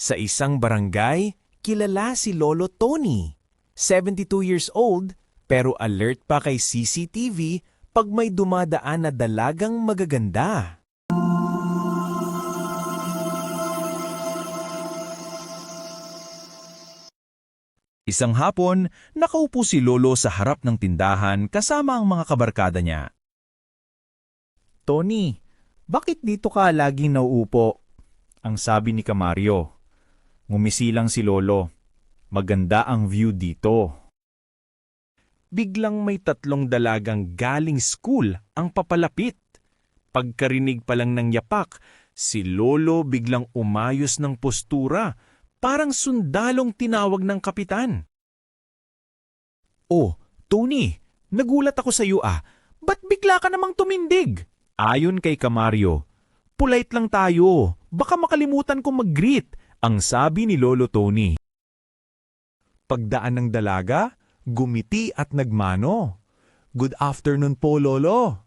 Sa isang barangay, kilala si Lolo Tony. 72 years old, pero alert pa kay CCTV pag may dumadaan na dalagang magaganda. Isang hapon, nakaupo si Lolo sa harap ng tindahan kasama ang mga kabarkada niya. Tony, bakit dito ka laging nauupo? Ang sabi ni Kamario. Ngumisi lang si Lolo. Maganda ang view dito. Biglang may tatlong dalagang galing school ang papalapit. Pagkarinig pa lang ng yapak, si Lolo biglang umayos ng postura, parang sundalong tinawag ng kapitan. Oh, Tony, nagulat ako sa iyo ah. Ba't bigla ka namang tumindig? Ayon kay Kamario, polite lang tayo. Baka makalimutan kong mag-greet, ang sabi ni Lolo Tony. Pagdaan ng dalaga, gumiti at nagmano. Good afternoon po, Lolo.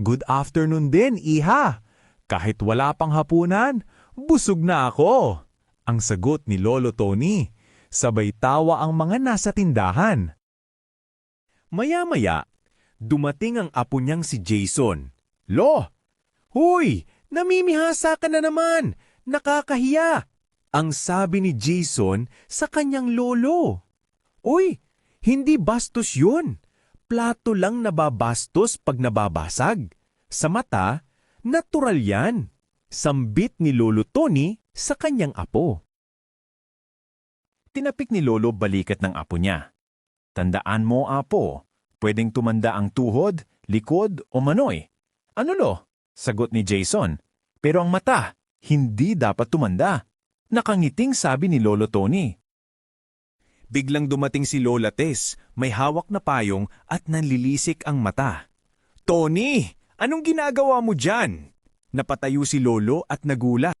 Good afternoon din, Iha. Kahit wala pang hapunan, busog na ako. Ang sagot ni Lolo Tony. Sabay tawa ang mga nasa tindahan. Maya-maya, dumating ang apo niyang si Jason. Lo! Huy! Namimihasa ka na naman! Nakakahiya! Ang sabi ni Jason sa kanyang lolo. Uy! Hindi bastos yun! Plato lang nababastos pag nababasag. Sa mata, natural yan. Sambit ni Lolo Tony sa kanyang apo. Tinapik ni Lolo balikat ng apo niya. Tandaan mo, apo, pwedeng tumanda ang tuhod, likod o manoy. Ano lo? Sagot ni Jason. Pero ang mata, hindi dapat tumanda. Nakangiting sabi ni Lolo Tony. Biglang dumating si Lola Tess, may hawak na payong at nanlilisik ang mata. Tony, anong ginagawa mo dyan? Napatayo si Lolo at nagulat.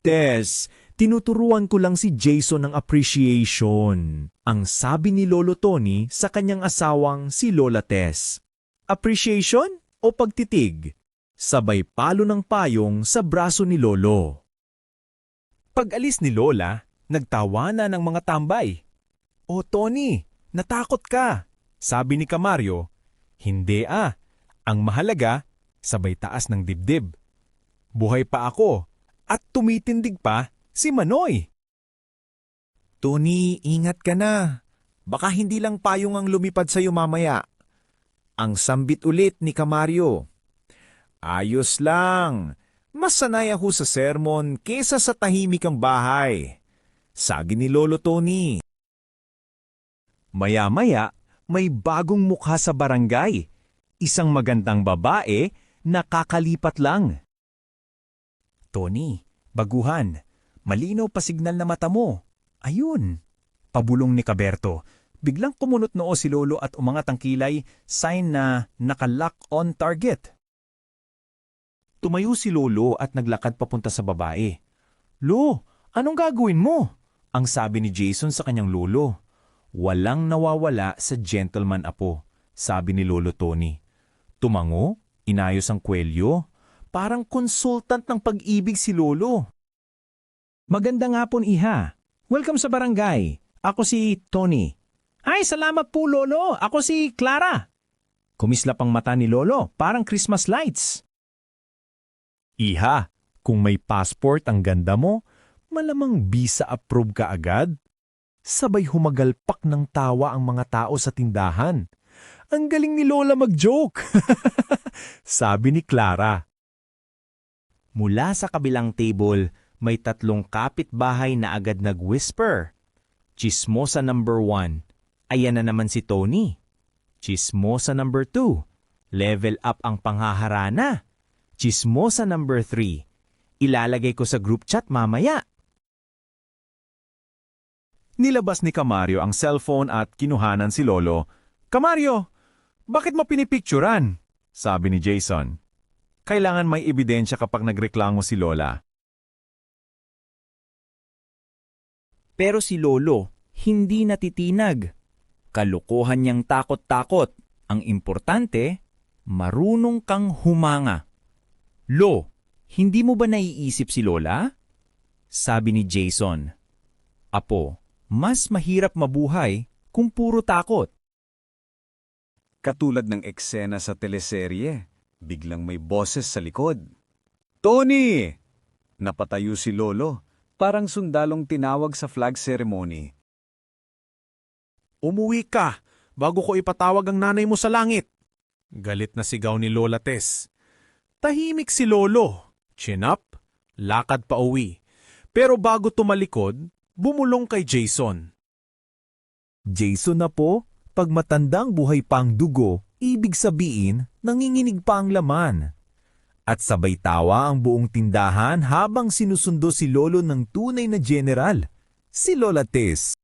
Tess, tinuturuan ko lang si Jason ng appreciation. Ang sabi ni Lolo Tony sa kanyang asawang si Lola Tess. Appreciation o pagtitig? Sabay palo ng payong sa braso ni Lolo. Pag-alis ni Lola, nagtawanan ng mga tambay. O Tony, natakot ka, sabi ni Kamario. Hindi ah, ang mahalaga, sabay taas ng dibdib. Buhay pa ako at tumitindig pa si Manoy. Tony, ingat ka na. Baka hindi lang payong ang lumipad sa'yo mamaya. Ang sambit ulit ni Kamario. Ayos lang. Mas sanay ako sa sermon kesa sa tahimik ang bahay. Sagi ni Lolo Tony. Maya-maya, may bagong mukha sa barangay. Isang magandang babae na kakalipat lang. Tony, baguhan. Malinaw pa signal na mata mo. Ayun. Pabulong ni Kaberto. Biglang kumunot noo si Lolo at umangat ang kilay, sign na nakalock on target. Tumayo si Lolo at naglakad papunta sa babae. Lo, anong gagawin mo? Ang sabi ni Jason sa kanyang lolo. Walang nawawala sa gentleman apo, sabi ni Lolo Tony. Tumango, inayos ang kwelyo, parang consultant ng pag-ibig si Lolo. Magandang hapon, Iha. Welcome sa barangay. Ako si Tony. Ay, salamat po, Lolo. Ako si Clara. Kumislap ang mata ni Lolo, parang Christmas lights. Iha, kung may passport ang ganda mo, malamang visa approve ka agad. Sabay humagalpak ng tawa ang mga tao sa tindahan. Ang galing ni Lola mag-joke. Sabi ni Clara. Mula sa kabilang table, may tatlong kapitbahay na agad nag-whisper. Chismosa number one, ayan na naman si Tony. Chismosa number two, level up ang panghaharana. Chismosa number three, ilalagay ko sa group chat mamaya. Nilabas ni Kamario ang cellphone at kinuhanan si Lolo. Kamario, bakit mo pinipicturan? Sabi ni Jason. Kailangan may ebidensya kapag nagreklamo si Lola. Pero si Lolo, hindi natitinag. Kalukuhan niyang takot-takot. Ang importante, marunong kang humanga. Lo, hindi mo ba naiisip si Lola? sabi ni Jason. Apo, mas mahirap mabuhay kung puro takot. Katulad ng eksena sa teleserye, biglang may boses sa likod. Tony! Napatayo si Lolo, parang sundalong tinawag sa flag ceremony. Umuwi ka bago ko ipatawag ang nanay mo sa langit. Galit na sigaw ni Lola Tess. Tahimik si Lolo. Chin up, lakad pa uwi. Pero bago tumalikod, bumulong kay Jason. Jason na po, pag matandang buhay pang dugo, ibig sabihin, nanginginig pa ang laman. At sabay tawa ang buong tindahan habang sinusundo si Lolo ng tunay na general, si Lola Tess.